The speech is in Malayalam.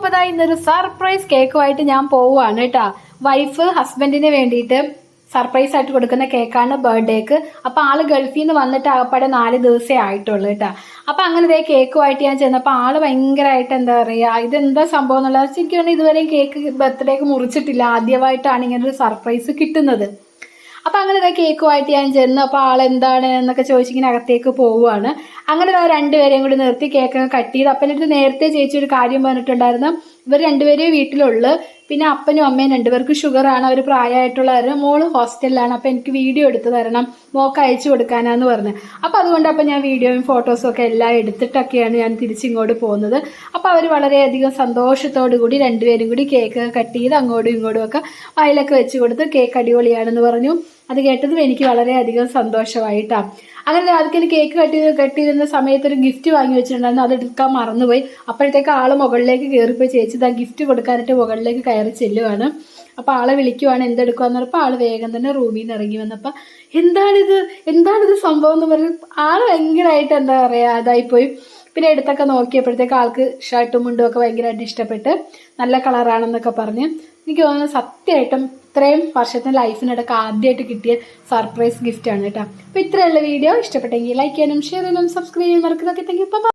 അപ്പോൾ ഇന്നൊരു സർപ്രൈസ് കേക്കുമായിട്ട് ഞാൻ പോവുകയാണ് കേട്ടോ. വൈഫ് ഹസ്ബൻഡിന് വേണ്ടിയിട്ട് സർപ്രൈസ് ആയിട്ട് കൊടുക്കുന്ന കേക്കാണ് ബർത്ത്ഡേക്ക്. അപ്പോൾ ആൾ ഗൾഫിൽ നിന്ന് വന്നിട്ട് ആകപ്പാടെ നാല് ദിവസമേ ആയിട്ടുള്ളൂ കേട്ടോ. അപ്പോൾ അങ്ങനെ ഇതേ കേക്കുമായിട്ട് ഞാൻ ചെന്നപ്പോൾ ആൾ ഭയങ്കരമായിട്ട് എന്താ പറയുക ഇതെന്താ സംഭവം എന്നുള്ളത്. എനിക്ക് ഇതുവരെയും കേക്ക് ബർത്ത്ഡേക്ക് മുറിച്ചിട്ടില്ല. ആദ്യമായിട്ടാണ് ഇങ്ങനെ ഒരു സർപ്രൈസ് കിട്ടുന്നത്. അപ്പൊ അങ്ങനെ ഇതാ കേക്കുമായിട്ട് ഞാൻ ചെന്നു അപ്പൊ ആളെന്താണ് എന്നൊക്കെ ചോദിച്ചിങ്ങനെ അകത്തേക്ക് പോവുകയാണ് അങ്ങനെ ആ രണ്ടുപേരെയും കൂടി നിർത്തി കേക്കൊക്കെ കട്ട് ചെയ്ത് അപ്പന്റെ അടുത്ത് നേരത്തെ ചേച്ചി ഒരു കാര്യം പറഞ്ഞിട്ടുണ്ടായിരുന്നു. ഇവർ രണ്ടുപേരെയും വീട്ടിലുള്ളു. പിന്നെ അപ്പനും അമ്മയും രണ്ടുപേർക്കും ഷുഗറാണ് അവർ പ്രായമായിട്ടുള്ളവർ മോൾ ഹോസ്റ്റലിലാണ് അപ്പം എനിക്ക് വീഡിയോ എടുത്ത് തരണം. മോക്ക് അയച്ചു കൊടുക്കാനാന്ന് പറഞ്ഞു. അപ്പോൾ അതുകൊണ്ട് അപ്പം ഞാൻ വീഡിയോയും ഫോട്ടോസും ഒക്കെ എല്ലാം എടുത്തിട്ടൊക്കെയാണ് ഞാൻ തിരിച്ചിങ്ങോട്ട് പോകുന്നത്. അപ്പോൾ അവർ വളരെയധികം സന്തോഷത്തോടു കൂടി രണ്ടുപേരും കൂടി കേക്ക് കട്ട് ചെയ്ത് അങ്ങോട്ടും ഇങ്ങോട്ടും ഒക്കെ വായിലൊക്കെ വെച്ച് കൊടുത്ത് കേക്ക് അടിപൊളിയാണെന്ന് പറഞ്ഞു. അത് കേട്ടതും എനിക്ക് വളരെയധികം സന്തോഷമായിട്ടാണ് അങ്ങനെ ആദ്യം കേക്ക് കട്ട് ചെയ്ത് കട്ട് ചെയ്തിരുന്ന സമയത്ത് ഒരു ഗിഫ്റ്റ് വാങ്ങി വെച്ചിട്ടുണ്ടായിരുന്നു. അത് എടുക്കാൻ മറന്നുപോയി. അപ്പോഴത്തേക്ക് ആൾ മുകളിലേക്ക് കയറിപ്പോയി ചേച്ചി ആ ഗിഫ്റ്റ് കൊടുക്കാനായിട്ട് മുകളിലേക്ക് കയറി ചെല്ലുവാണ്. അപ്പോൾ ആളെ വിളിക്കുവാണ് എന്തെടുക്കുവാന്ന് പറഞ്ഞപ്പോൾ ആൾ വേഗം തന്നെ റൂമിൽ നിന്ന് ഇറങ്ങി വന്നപ്പോൾ എന്താണിത്? എന്താണിത് സംഭവം? എന്ന് പറഞ്ഞ് ആൾ ഭയങ്കരമായിട്ട് എന്താ പറയുക അതായിപ്പോയി പിന്നെ എടുത്തൊക്കെ നോക്കിയപ്പോഴത്തേക്ക് ആൾക്ക് ഷർട്ടും മുണ്ടും ഒക്കെ ഭയങ്കരമായിട്ട് ഇഷ്ടപ്പെട്ട് നല്ല കളറാണെന്നൊക്കെ പറഞ്ഞ്. എനിക്ക് തോന്നുന്നു സത്യമായിട്ടും ഇത്രയും വർഷത്തെ ലൈഫിനിടയ്ക്ക് ആദ്യമായിട്ട് കിട്ടിയ സർപ്രൈസ് ഗിഫ്റ്റാണ് കേട്ടോ. അപ്പോൾ ഇത്രയുള്ള വീഡിയോ. ഇഷ്ടപ്പെട്ടെങ്കിൽ ലൈക്ക് ചെയ്യാനും ഷെയർ ചെയ്യാനും സബ്സ്ക്രൈബ് ചെയ്യാനും മറക്കുന്നതൊക്കെ താങ്ക് യു.